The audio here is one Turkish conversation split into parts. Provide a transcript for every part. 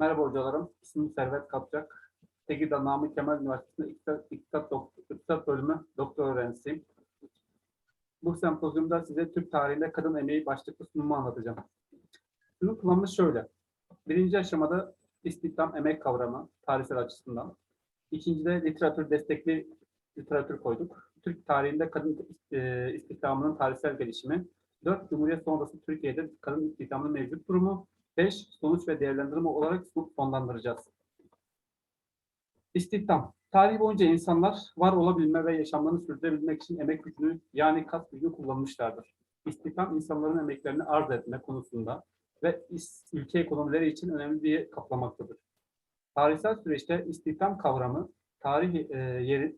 Merhaba hocalarım. İsmim Servet Kapçak. Tekirdağ Namık Kemal Üniversitesi'nde İktisat, Bölümü doktor öğrencisiyim. Bu sempozyumda size Türk tarihinde kadın emeği başlıklı sunumu anlatacağım. Sunum planı şöyle. Birinci aşamada istihdam emek kavramı tarihsel açısından. İkincide literatür destekli literatür koyduk. Türk tarihinde kadın e, istihdamının tarihsel gelişimi. Dört, Cumhuriyet sonrası Türkiye'de kadın istihdamının mevcut durumu. 5. Sonuç ve değerlendirme olarak sonlandıracağız. İstihdam. Tarih boyunca insanlar var olabilme ve yaşamlarını sürdürebilmek için emek gücünü yani kas gücünü kullanmışlardır. İstihdam insanların emeklerini arz etme konusunda ve ülke ekonomileri için önemli bir kaplamaktadır. Tarihsel süreçte istihdam kavramı tarih e, yeri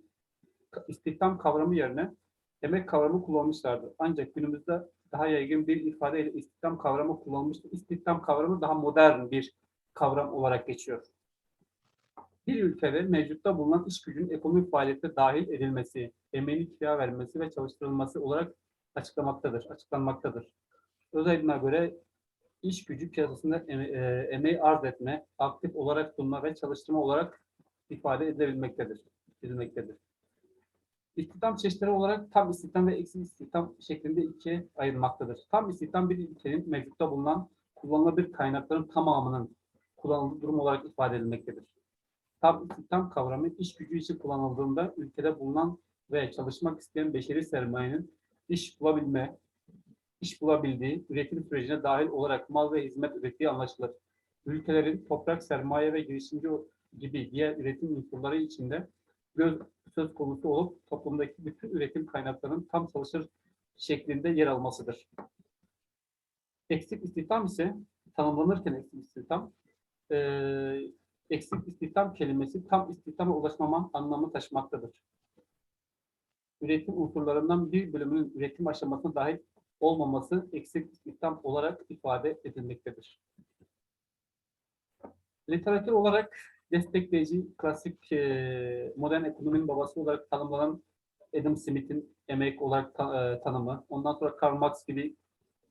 istihdam kavramı yerine emek kavramı kullanmışlardır. Ancak günümüzde daha yaygın bir ifadeyle istihdam kavramı kullanılmıştır. İstihdam kavramı daha modern bir kavram olarak geçiyor. Bir ülkede mevcutta bulunan iş gücünün ekonomik faaliyete dahil edilmesi, emeğini kira vermesi ve çalıştırılması olarak açıklamaktadır, açıklanmaktadır. Özelliğine göre iş gücü piyasasında eme- e, emeği arz etme, aktif olarak sunma ve çalıştırma olarak ifade edilebilmektedir. edilmektedir. İstihdam çeşitleri olarak tam istihdam ve eksik istihdam şeklinde ikiye ayrılmaktadır. Tam istihdam bir ülkenin mevcutta bulunan kullanılabilir kaynakların tamamının kullanıldığı durum olarak ifade edilmektedir. Tam istihdam kavramı iş gücü için kullanıldığında ülkede bulunan ve çalışmak isteyen beşeri sermayenin iş bulabilme, iş bulabildiği üretim sürecine dahil olarak mal ve hizmet ürettiği anlaşılır. Ülkelerin toprak, sermaye ve girişimci gibi diğer üretim unsurları içinde göz söz konusu olup toplumdaki bütün üretim kaynaklarının tam çalışır şeklinde yer almasıdır. Eksik istihdam ise tanımlanırken eksik istihdam, eee, eksik istihdam kelimesi tam istihdama ulaşmama anlamı taşımaktadır. Üretim unsurlarından bir bölümünün üretim aşamasına dahil olmaması eksik istihdam olarak ifade edilmektedir. Literatür olarak destekleyici, klasik e, modern ekonominin babası olarak tanımlanan Adam Smith'in emek olarak ta- e, tanımı, ondan sonra Karl Marx gibi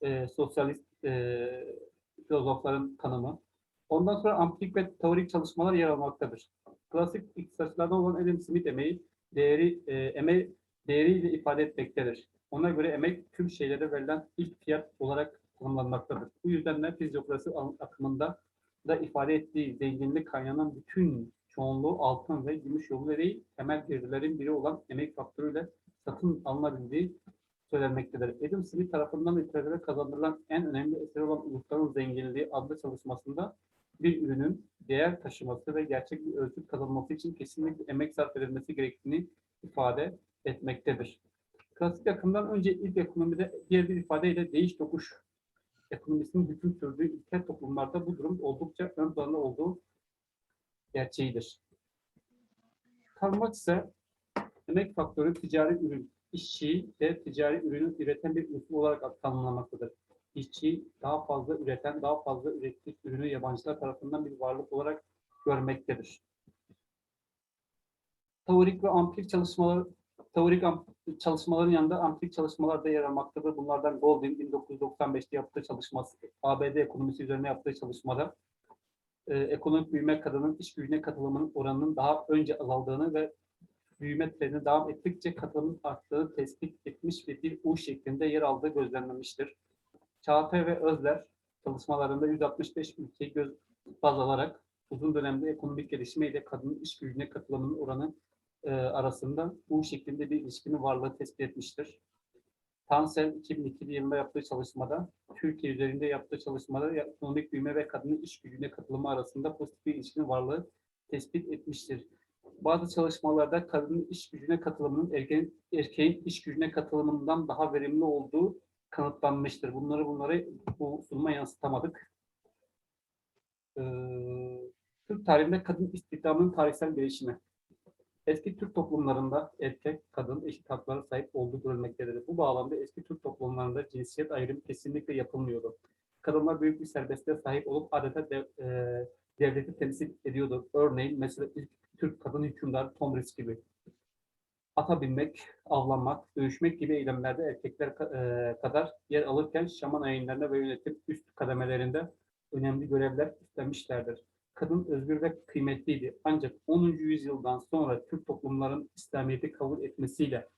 e, sosyalist e, filozofların tanımı, ondan sonra ampirik ve teorik çalışmalar yer almaktadır. Klasik iktisatçılardan olan Adam Smith emeği değeri e, emeği değeriyle ifade etmektedir. Ona göre emek tüm şeylere verilen ilk fiyat olarak tanımlanmaktadır. Bu yüzden de fizyokrasi akımında da ifade ettiği zenginlik kaynanan bütün çoğunluğu altın ve gümüş yoluyla değil, temel girdilerin biri olan emek faktörüyle satın alınabildiği söylenmektedir. Adam Smith tarafından literatüre kazandırılan en önemli eser olan Ulusların Zenginliği adlı çalışmasında bir ürünün değer taşıması ve gerçek bir ölçüt kazanması için kesinlikle emek sarf edilmesi gerektiğini ifade etmektedir. Klasik akımdan önce ilk ekonomide diğer bir ifadeyle değiş tokuş ekonomisinin hüküm sürdüğü ülke toplumlarda bu durum oldukça ön planda olduğu gerçeğidir. Karl Marx ise emek faktörü ticari ürün, işçiyi de ticari ürünü üreten bir unsur olarak tanımlamaktadır. İşçiyi daha fazla üreten, daha fazla ürettiği ürünü yabancılar tarafından bir varlık olarak görmektedir. Teorik ve ampirik çalışmalar teorik çalışmaların yanında ampirik çalışmalar da yer almaktadır. Bunlardan Golding 1995'te yaptığı çalışması, ABD ekonomisi üzerine yaptığı çalışmada e, ekonomik büyüme kadının iş gücüne katılımının oranının daha önce azaldığını ve büyüme trendine devam ettikçe katılımın arttığını tespit etmiş ve bir U şeklinde yer aldığı gözlenmemiştir. Çağatay ve Özler çalışmalarında 165 ülkeyi göz baz alarak uzun dönemde ekonomik gelişme ile kadının iş gücüne katılımının oranı e, arasında bu şeklinde bir ilişkinin varlığı tespit etmiştir. Tansel 2002 yılında yaptığı çalışmada, Türkiye üzerinde yaptığı çalışmada ekonomik büyüme ve kadının iş gücüne katılımı arasında pozitif bir ilişkinin varlığı tespit etmiştir. Bazı çalışmalarda kadının iş gücüne katılımının erkeğin, erkeğin iş gücüne katılımından daha verimli olduğu kanıtlanmıştır. Bunları bunları bu sunuma yansıtamadık. Ee, Türk tarihinde kadın istihdamının tarihsel gelişimi. Eski Türk toplumlarında erkek, kadın eşit haklara sahip olduğu görülmektedir. Bu bağlamda eski Türk toplumlarında cinsiyet ayrımı kesinlikle yapılmıyordu. Kadınlar büyük bir serbestliğe sahip olup adeta de, e, devleti temsil ediyordu. Örneğin mesela ilk Türk kadın hükümdar Tomris gibi. Ata binmek, avlanmak, dövüşmek gibi eylemlerde erkekler e, kadar yer alırken şaman ayinlerinde ve yönetim üst kademelerinde önemli görevler üstlenmişlerdir. Kadın özgür ve kıymetliydi. Ancak 10. yüzyıldan sonra Türk toplumların İslamiyet'i kabul etmesiyle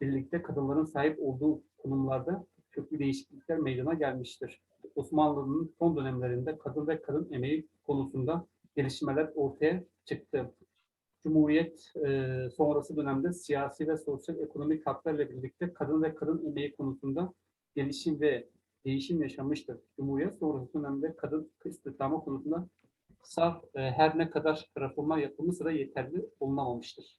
birlikte kadınların sahip olduğu konumlarda köklü değişiklikler meydana gelmiştir. Osmanlı'nın son dönemlerinde kadın ve kadın emeği konusunda gelişmeler ortaya çıktı. Cumhuriyet e, sonrası dönemde siyasi ve sosyal ekonomik haklarla birlikte kadın ve kadın emeği konusunda gelişim ve değişim yaşamıştır. Cumhuriyet sonrası dönemde kadın istihdamı konusunda saf e, her ne kadar reformlar yapılmışsa da yeterli olunamamıştır.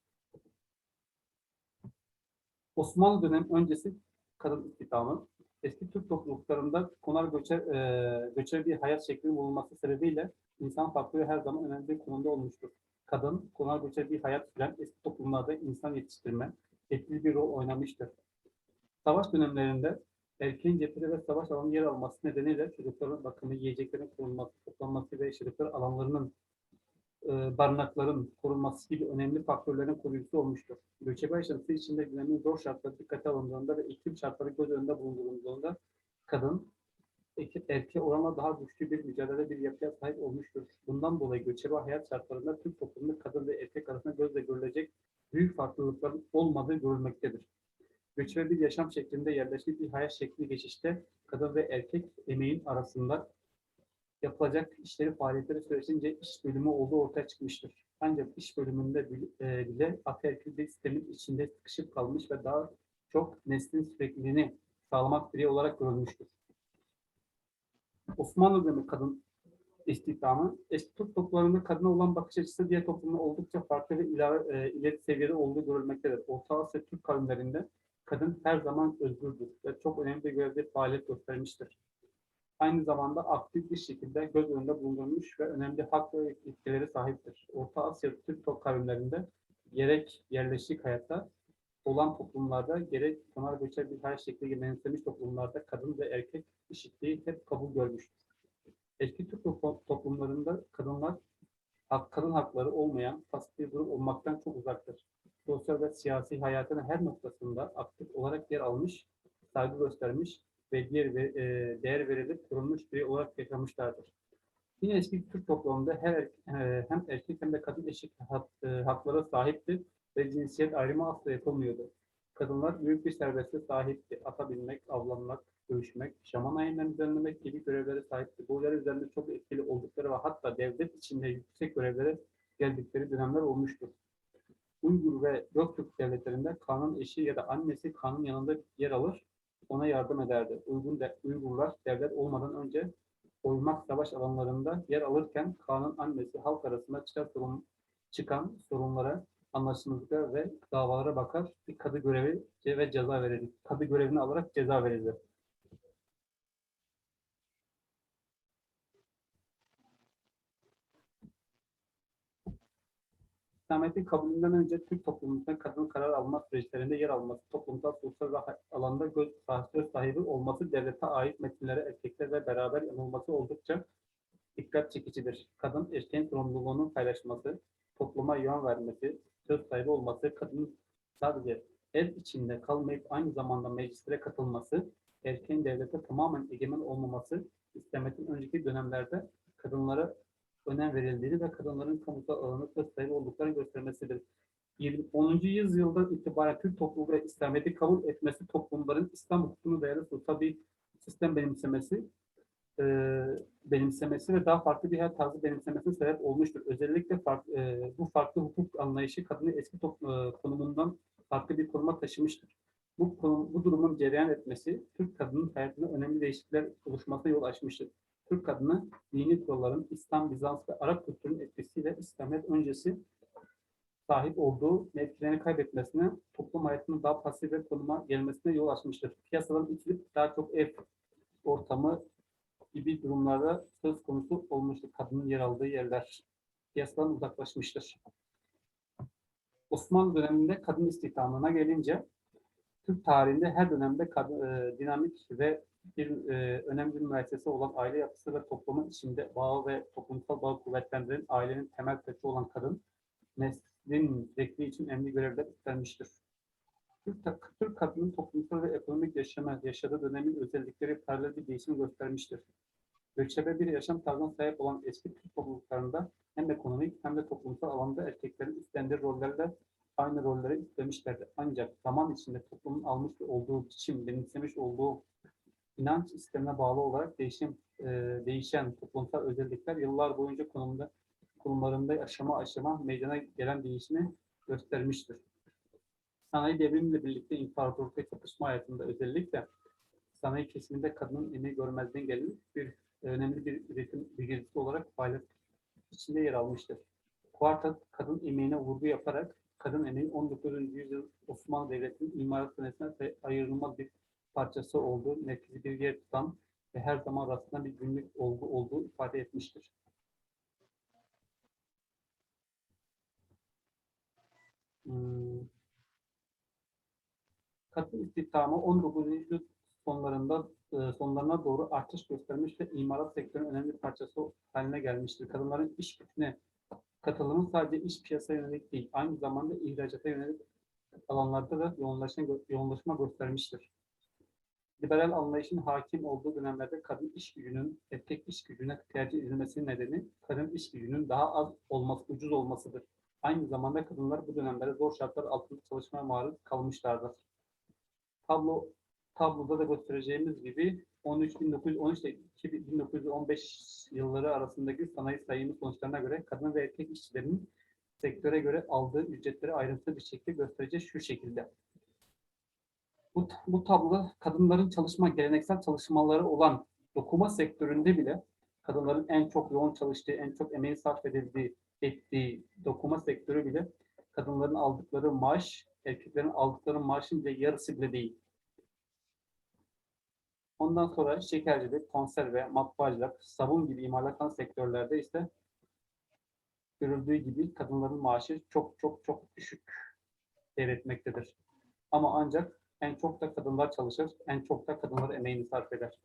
Osmanlı dönem öncesi kadın istihdamı eski Türk topluluklarında konar göçer, e, göçer bir hayat şeklinin bulunması sebebiyle insan faktörü her zaman önemli bir konumda olmuştur. Kadın, konar göçer bir hayat süren eski toplumlarda insan yetiştirme etkili bir rol oynamıştır. Savaş dönemlerinde erkeğin cephede ve savaş alanı yer alması nedeniyle çocukların bakımı, yiyeceklerin korunması, toplanması ve yaşadıkları alanlarının e, barınakların korunması gibi önemli faktörlerin koruyucusu olmuştur. Göçebe yaşantısı içinde günümüzün zor şartları dikkate alındığında ve iklim şartları göz önünde bulundurulduğunda kadın erke- erkeğe oranla daha güçlü bir mücadele bir yapıya sahip olmuştur. Bundan dolayı göçebe hayat şartlarında Türk toplumunda kadın ve erkek arasında gözle görülecek büyük farklılıkların olmadığı görülmektedir. Göçebe bir yaşam şeklinde yerleşik bir hayat şekli geçişte kadın ve erkek emeğin arasında yapılacak işleri faaliyetleri süresince iş bölümü olduğu ortaya çıkmıştır. Ancak iş bölümünde bile, ataerkil bir sistemin içinde sıkışıp kalmış ve daha çok neslin sürekliliğini sağlamak birey olarak görülmüştür. Osmanlı dönemi kadın istihdamı, eski Türk toplumlarında kadına olan bakış açısı diğer toplumda oldukça farklı ve ilave, e, ileri seviyede olduğu görülmektedir. Orta Asya Türk kavimlerinde kadın her zaman özgürdür ve çok önemli bir görevde faaliyet göstermiştir aynı zamanda aktif bir şekilde göz önünde bulundurmuş ve önemli hak ve yetkileri sahiptir. Orta Asya Türk top kavimlerinde gerek yerleşik hayatta olan toplumlarda gerek konar göçer bir hayat şekli benimsemiş toplumlarda kadın ve erkek eşitliği hep kabul görmüştür. Eski Türk top- toplumlarında kadınlar kadın hakları olmayan pasif bir grup olmaktan çok uzaktır. Sosyal ve siyasi hayatının her noktasında aktif olarak yer almış, saygı göstermiş ve diğer ve, e, değer verilip korunmuş birey olarak yaşamışlardır. Yine eski Türk toplumunda her er- e, hem erkek hem de kadın eşit hak, e, haklara sahipti ve cinsiyet ayrımı asla yapılmıyordu. Kadınlar büyük bir serbestliğe sahipti. Ata binmek, avlanmak, dövüşmek, şaman ayinlerini düzenlemek gibi görevlere sahipti. Bu görev üzerinde çok etkili oldukları ve hatta devlet içinde yüksek görevlere geldikleri dönemler olmuştur. Uygur ve Göktürk devletlerinde kanun eşi ya da annesi kanun yanında yer alır ona yardım ederdi. Uygun de, Uygurlar devlet olmadan önce oymak savaş alanlarında yer alırken Kaan'ın annesi halk arasında çıkan, sorun, çıkan sorunlara, anlaşmazlıklara ve davalara bakar. Bir kadı görevi ve ceza verilir. Kadı görevini alarak ceza verilir. İslamiyet'in kabulünden önce Türk toplumunda kadın karar alma süreçlerinde yer alması, toplumsal sosyal alanda göz, söz sahibi olması, devlete ait metinlere erkeklerle beraber yanılması oldukça dikkat çekicidir. Kadın erkeğin sorumluluğunu paylaşması, topluma yön vermesi, söz sahibi olması, kadının sadece ev içinde kalmayıp aynı zamanda meclislere katılması, erkeğin devlete tamamen egemen olmaması, İslamiyet'in önceki dönemlerde kadınlara önem verildiğini ve kadınların kamusal alanda söz sahibi olduklarını göstermesidir. 20 10. yüzyıldan itibaren Türk toplumu ve İslamiyet'i kabul etmesi toplumların İslam hukukunu dayalı sosyal bir sistem benimsemesi e, benimsemesi ve daha farklı bir hayat tarzı benimsemesine sebep olmuştur. Özellikle fark, e, bu farklı hukuk anlayışı kadını eski top, e, konumundan farklı bir konuma taşımıştır. Bu, konum, bu durumun cereyan etmesi Türk kadının hayatında önemli değişiklikler oluşmasına yol açmıştır. Türk kadını dini kuralların İslam, Bizans ve Arap kültürünün etkisiyle İslamiyet öncesi sahip olduğu mevkilerini kaybetmesine, toplum hayatının daha pasif bir konuma gelmesine yol açmıştır. Piyasadan itilip daha çok ev ortamı gibi durumlarda söz konusu olmuştur. Kadının yer aldığı yerler piyasadan uzaklaşmıştır. Osmanlı döneminde kadın istihdamına gelince Türk tarihinde her dönemde kadın, e, dinamik ve bir e, önemli bir müessese olan aile yapısı ve toplumun içinde bağı ve toplumsal bağı kuvvetlendiren ailenin temel taşı olan kadın neslin zevkliği için önemli görevler üstlenmiştir. Türk, Türk kadının toplumsal ve ekonomik yaşama, yaşadığı dönemin özellikleri paralel bir değişim göstermiştir. Göçebe bir yaşam tarzına sahip olan eski Türk topluluklarında hem ekonomik hem de toplumsal alanda erkeklerin üstlendiği rollerle aynı rolleri üstlemişlerdi. Ancak zaman içinde toplumun almış olduğu biçim, benimsemiş olduğu inanç sistemine bağlı olarak değişim, e, değişen toplumsal özellikler yıllar boyunca konumda konumlarında aşama aşama meydana gelen değişimi göstermiştir. Sanayi devrimiyle birlikte imparatorluk ve çatışma hayatında özellikle sanayi kesiminde kadının emeği görmezden gelinip bir önemli bir üretim becerisi olarak faaliyet içinde yer almıştır. Kuarta kadın emeğine vurgu yaparak kadın emeği 19. yüzyıl Osmanlı Devleti'nin imarat sanatına ayrılmaz bir parçası olduğu, merkezi bir yer tutan ve her zaman rastlanan bir günlük olgu olduğu ifade etmiştir. Hmm. Kadın istihdamı 19. yüzyıl sonlarında e, sonlarına doğru artış göstermiş ve imarat sektörünün önemli parçası haline gelmiştir. Kadınların iş gücüne katılımı sadece iş piyasaya yönelik değil, aynı zamanda ihracata yönelik alanlarda da yoğunlaşma göstermiştir. Liberal anlayışın hakim olduğu dönemlerde kadın iş gücünün erkek iş gücüne tercih edilmesinin nedeni kadın iş gücünün daha az olması, ucuz olmasıdır. Aynı zamanda kadınlar bu dönemlerde zor şartlar altında çalışmaya maruz kalmışlardır. Tablo tabloda da göstereceğimiz gibi 13.1913 ile 1915 yılları arasındaki sanayi sayımı sonuçlarına göre kadın ve erkek işçilerin sektöre göre aldığı ücretleri ayrıntılı bir şekilde göstereceğiz şu şekilde. Bu, bu tabloda kadınların çalışma, geleneksel çalışmaları olan dokuma sektöründe bile kadınların en çok yoğun çalıştığı, en çok emeği sarf edildiği, ettiği dokuma sektörü bile kadınların aldıkları maaş, erkeklerin aldıkları maaşın bile yarısı bile değil. Ondan sonra şekercilik, konserve, matbaacılık, sabun gibi imalatlatan sektörlerde ise görüldüğü gibi kadınların maaşı çok çok çok düşük seyretmektedir. Ama ancak en çok da kadınlar çalışır, en çok da kadınlar emeğini sarf eder.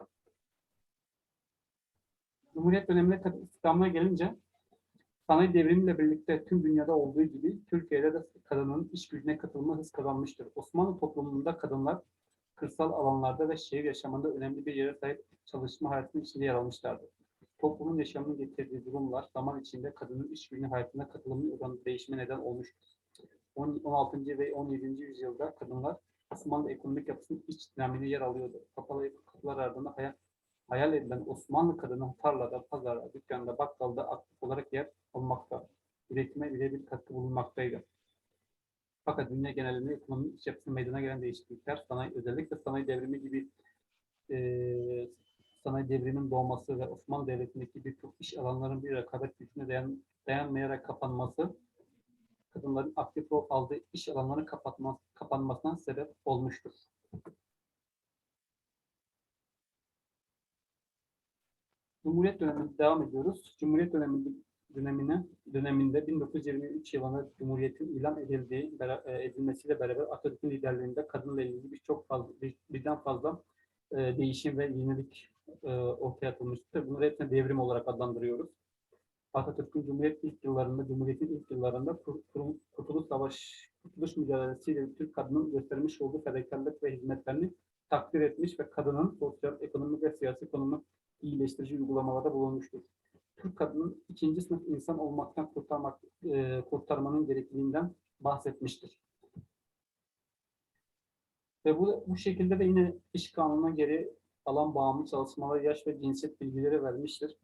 Cumhuriyet dönemine kadın istihdamına gelince sanayi devrimiyle birlikte tüm dünyada olduğu gibi Türkiye'de de kadının iş gücüne katılma hız kazanmıştır. Osmanlı toplumunda kadınlar kırsal alanlarda ve şehir yaşamında önemli bir yere sahip çalışma hayatının içinde yer almışlardır. Toplumun yaşamını getirdiği durumlar zaman içinde kadının iş gücüne hayatına katılımı oranı değişime neden olmuştur. 16. ve 17. yüzyılda kadınlar Osmanlı ekonomik yapısının iç dinamiğine yer alıyordu. Kapalı kapılar ardında hayal, hayal edilen Osmanlı kadını tarlada, pazarda, dükkanda, bakkalda aktif olarak yer almakta. Üretime birebir katkı bulunmaktaydı. Fakat dünya genelinde ekonominin iç yapısının meydana gelen değişiklikler, sanayi, özellikle sanayi devrimi gibi e, sanayi devriminin doğması ve Osmanlı Devleti'ndeki birçok iş alanların bir rekabet gücüne dayan, dayanmayarak kapanması, kadınların aktif rol aldığı iş alanlarının kapatma, kapanmasına sebep olmuştur. Cumhuriyet döneminde devam ediyoruz. Cumhuriyet döneminde dönemine döneminde 1923 yılında Cumhuriyet'in ilan edildiği e, edilmesiyle beraber Atatürk'ün liderliğinde kadınla ilgili birçok fazla birden fazla e, değişim ve yenilik e, ortaya atılmıştır. Bunları hepsine devrim olarak adlandırıyoruz. Atatürk'ün Cumhuriyet ilk yıllarında, Cumhuriyet'in ilk yıllarında Kurtuluş Savaş, Kurtuluş mücadelesiyle Türk kadının göstermiş olduğu fedakarlık ve hizmetlerini takdir etmiş ve kadının sosyal, ekonomik ve siyasi konumu iyileştirici uygulamalarda bulunmuştur. Türk kadının ikinci sınıf insan olmaktan kurtarmak, e, kurtarmanın gerekliliğinden bahsetmiştir. Ve bu, bu şekilde de yine iş kanununa geri alan bağımlı çalışmaları yaş ve cinsiyet bilgileri vermiştir.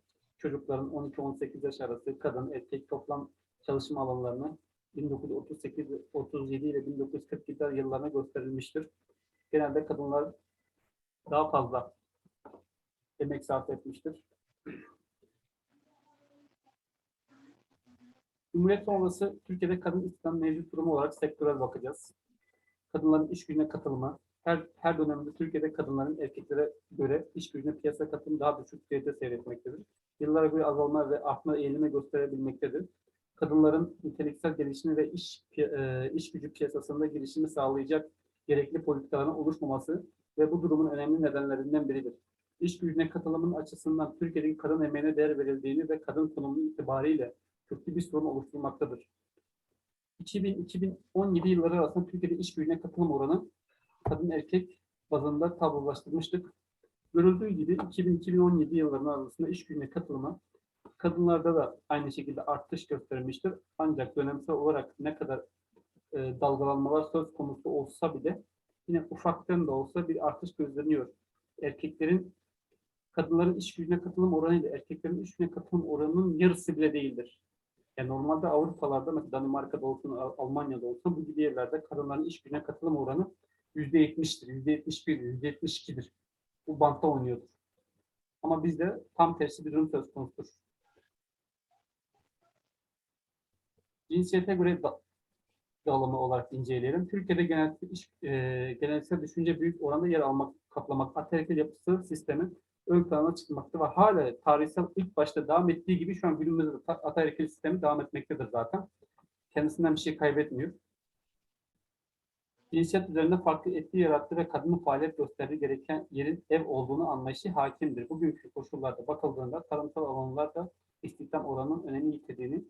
Çocukların 12-18 yaş arası kadın, erkek toplam çalışma alanlarını 1938-37 ile 1947 yıllarına gösterilmiştir. Genelde kadınlar daha fazla emek sarf etmiştir. Cumhuriyet sonrası Türkiye'de kadın istihdam mevcut durumu olarak sektörel bakacağız. Kadınların iş gücüne katılımı, her, her dönemde Türkiye'de kadınların erkeklere göre iş gücüne piyasa katılımı daha düşük düzeyde seyretmektedir. Yıllara göre azalma ve artma eğilimi gösterebilmektedir. Kadınların niteliksel gelişimi ve iş, e, iş gücü piyasasında girişimi sağlayacak gerekli politikaların oluşmaması ve bu durumun önemli nedenlerinden biridir. İş gücüne katılımın açısından Türkiye'deki kadın emeğine değer verildiğini ve kadın konumu itibariyle köklü bir sorun oluşturmaktadır. 2000-2017 yılları arasında Türkiye'de iş gücüne katılım oranı kadın erkek bazında tablolaştırmıştık. Görüldüğü gibi 2000-2017 yıllarının arasında iş gücüne katılımı kadınlarda da aynı şekilde artış göstermiştir. Ancak dönemsel olarak ne kadar e, dalgalanmalar söz konusu olsa bile yine ufaktan da olsa bir artış gözleniyor. Erkeklerin kadınların iş gücüne katılım oranı ile erkeklerin iş gücüne katılım oranının yarısı bile değildir. Yani normalde Avrupalarda mesela Danimarka'da olsun, Al- Almanya'da olsun bu gibi yerlerde kadınların iş gücüne katılım oranı %70'tir, %71'dir, %72'dir. Bu bantta oynuyordur. Ama bizde tam tersi bir durum söz konusudur. Cinsiyete göre da, dağılımı olarak inceleyelim. Türkiye'de genel, iş, e, geleneksel düşünce büyük oranda yer almak, kaplamak, ataerkil yapısı sistemi ön plana çıkmakta ve hala tarihsel ilk başta devam ettiği gibi şu an günümüzde de ta- ataerkil sistemi devam etmektedir zaten. Kendisinden bir şey kaybetmiyor. Cinsiyet üzerinde farklı etki yarattı ve kadının faaliyet gösterdiği gereken yerin ev olduğunu anlayışı hakimdir. Bugünkü koşullarda bakıldığında tarımsal alanlarda istihdam oranının önemli yitirdiğini,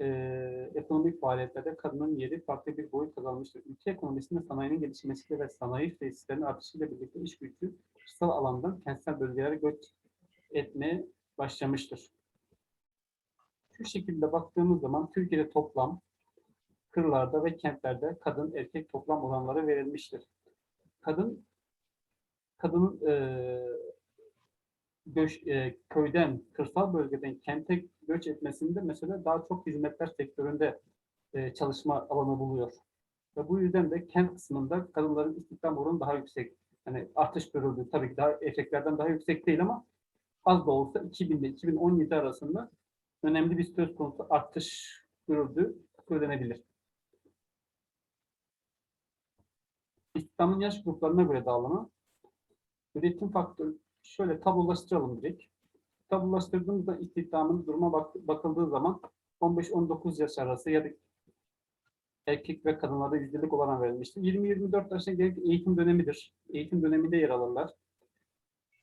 eee, ekonomik faaliyetlerde kadının yeri farklı bir boyut kazanmıştır. Ülke ekonomisinde sanayinin gelişmesiyle ve sanayi tesislerinin artışıyla birlikte iş gücü kırsal alandan kentsel bölgelere göç etmeye başlamıştır. Şu şekilde baktığımız zaman Türkiye'de toplam kırlarda ve kentlerde kadın erkek toplam oranları verilmiştir. Kadın kadının eee göç, eee, köyden, kırsal bölgeden kente göç etmesinde mesela daha çok hizmetler sektöründe eee, çalışma alanı buluyor. Ve bu yüzden de kent kısmında kadınların istihdam oranı daha yüksek. Yani artış görüldü. Tabii ki daha erkeklerden daha yüksek değil ama az da olsa 2000 ile 2017 arasında önemli bir söz konusu artış görüldü söylenebilir. İstihdamın yaş gruplarına göre dağılımı. Üretim faktörü şöyle tablolaştıralım direkt. Tablolaştırdığımızda istihdamın duruma bak- bakıldığı zaman 15-19 yaş arası ya da erkek ve kadınlarda yüzdelik olarak verilmiştir. 20-24 yaşına gelince eğitim dönemidir. Eğitim döneminde yer alırlar.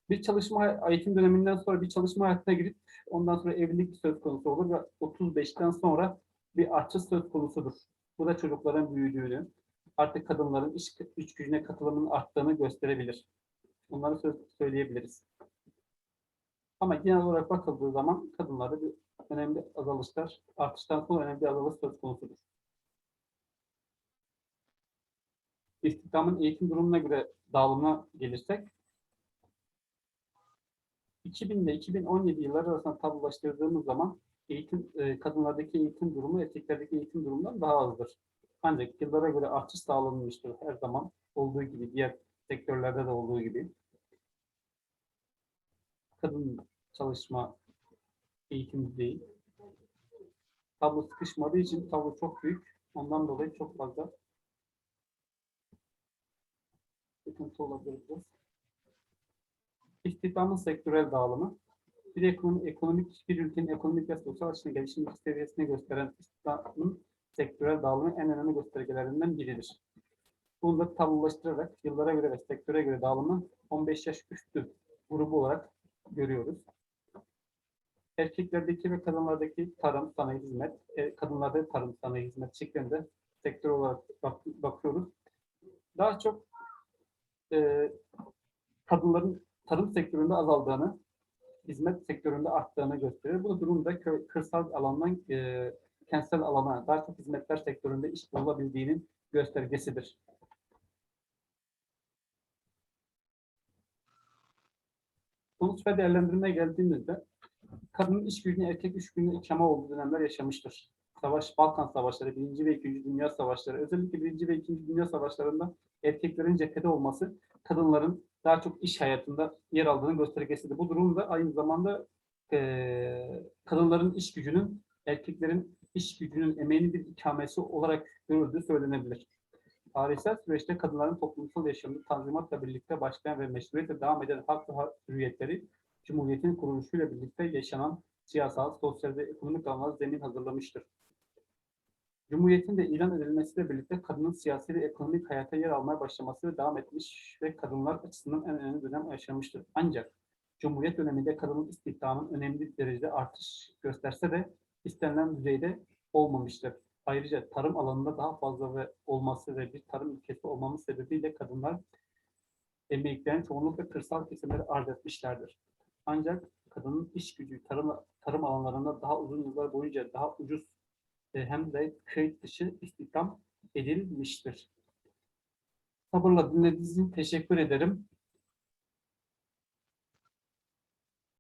Bir çalışma eğitim döneminden sonra bir çalışma hayatına girip ondan sonra evlilik söz konusu olur ve 35'ten sonra bir artış söz konusudur. Bu da çocukların büyüdüğünü, artık kadınların iş, iş gücüne katılımının arttığını gösterebilir. Bunları söz, söyleyebiliriz. Ama genel olarak bakıldığı zaman kadınlarda bir önemli azalışlar, artıştan sonra önemli azalış söz konusudur. İstihdamın eğitim durumuna göre dağılımına gelirsek, 2000 ile 2017 yılları arasında tablolaştırdığımız zaman eğitim, e, kadınlardaki eğitim durumu erkeklerdeki eğitim durumundan daha azdır. Ancak yıllara göre artış sağlanmıştır her zaman olduğu gibi, diğer sektörlerde de olduğu gibi. Kadın çalışma eğitim değil. Tablo sıkışmadığı için tablo çok büyük. Ondan dolayı çok fazla sıkıntı olabilir. İstihdamın sektörel dağılımı. Bir ekonomi, ekonomik, bir ülkenin ekonomik ve sosyal açıdan gelişim seviyesini gösteren istihdamın sektörel dağılımı en önemli göstergelerinden biridir. Bunu da tablolaştırarak yıllara göre ve sektöre göre dağılımı 15 yaş üstü grubu olarak görüyoruz. Erkeklerdeki ve kadınlardaki tarım, sanayi, hizmet, e, kadınlarda tarım, sanayi, hizmet şeklinde sektör olarak bak- bakıyoruz. Daha çok e, kadınların tarım sektöründe azaldığını, hizmet sektöründe arttığını gösteriyor. Bu durumda kırsal alandan e, kentsel alana daha çok hizmetler sektöründe iş bulabildiğinin göstergesidir. Sonuç ve değerlendirmeye geldiğimizde kadının iş gücüne erkek iş gücüne ikame olduğu dönemler yaşamıştır. Savaş, Balkan Savaşları, Birinci ve İkinci Dünya Savaşları, özellikle Birinci ve İkinci Dünya Savaşlarında erkeklerin cephede olması, kadınların daha çok iş hayatında yer aldığının göstergesidir. Bu durum da aynı zamanda eee, kadınların iş gücünün erkeklerin iş gücünün emeğinin bir ikamesi olarak görüldüğü söylenebilir. Tarihsel süreçte kadınların toplumsal yaşamında tanzimatla birlikte başlayan ve meşruiyetle devam eden hak ve hürriyetleri Cumhuriyet'in kuruluşuyla birlikte yaşanan siyasal, sosyal ve ekonomik alanlara zemin hazırlamıştır. Cumhuriyet'in de ilan edilmesiyle birlikte kadının siyasi ve ekonomik hayata yer almaya başlaması devam etmiş ve kadınlar açısından en önemli dönem yaşamıştır. Ancak Cumhuriyet döneminde kadının istihdamının önemli derecede artış gösterse de istenilen düzeyde olmamıştır. Ayrıca tarım alanında daha fazla ve olması ve bir tarım ülkesi olmamız sebebiyle kadınlar emeklerini çoğunlukla kırsal kesimlere arz etmişlerdir. Ancak kadının iş gücü tarım, tarım alanlarında daha uzun yıllar boyunca daha ucuz e, hem de kayıt dışı istihdam edilmiştir. Sabırla dinlediğiniz için teşekkür ederim.